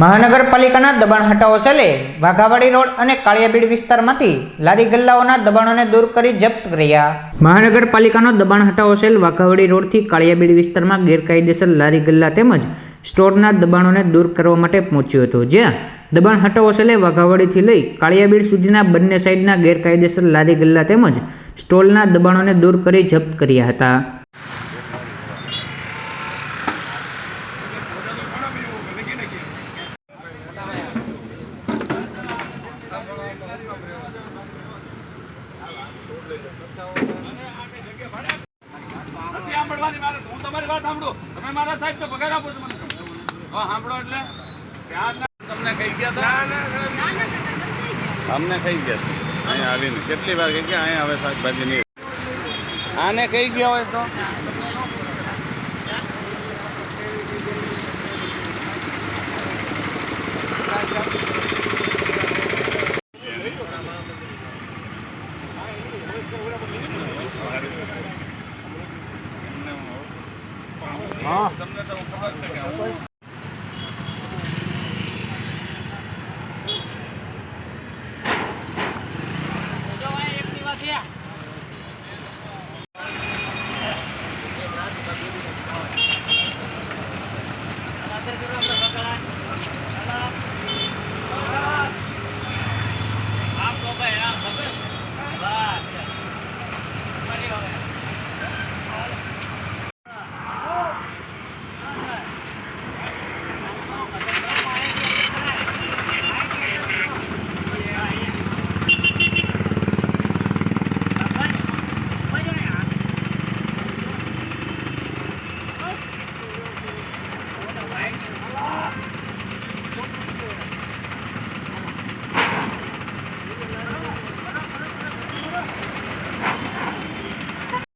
મહાનગરપાલિકાના દબાણ હટાવો સેલે વાઘાવાડી રોડ અને કાળિયાબીડ વિસ્તારમાંથી લારી ગલ્લાઓના દબાણોને દૂર કરી જપ્ત કર્યા. મહાનગરપાલિકાનો દબાણ હટાવો સેલ વાઘાવાડી રોડથી કાળિયાબીડ વિસ્તારમાં ગેરકાયદેસર લારી ગલ્લા તેમજ સ્ટોરના દબાણોને દૂર કરવા માટે પહોંચ્યો હતો. જ્યાં દબાણ હટાવો સેલે વાઘાવાડીથી લઈ કાળિયાબીડ સુધીના બંને સાઈડના ગેરકાયદેસર લારી ગલ્લા તેમજ સ્ટોલના દબાણોને દૂર કરી જપ્ત કર્યા હતા. નથી સાંભળવાની મારે. હું તમારી વાત સાંભળો. તમે મારા સાહેબ તો પગાર આપો છો મને. હા સાંભળો એટલે. ધ્યાન તમને કહી ગયા હતા? અમને કહી ગયા અહીંયા આવીને. કેટલી વાર કહી ગયા? અહીંયા હવે શાકભાજી નહીં. આને કહી ગયા હોય તો? તમને તો ખબર છે કે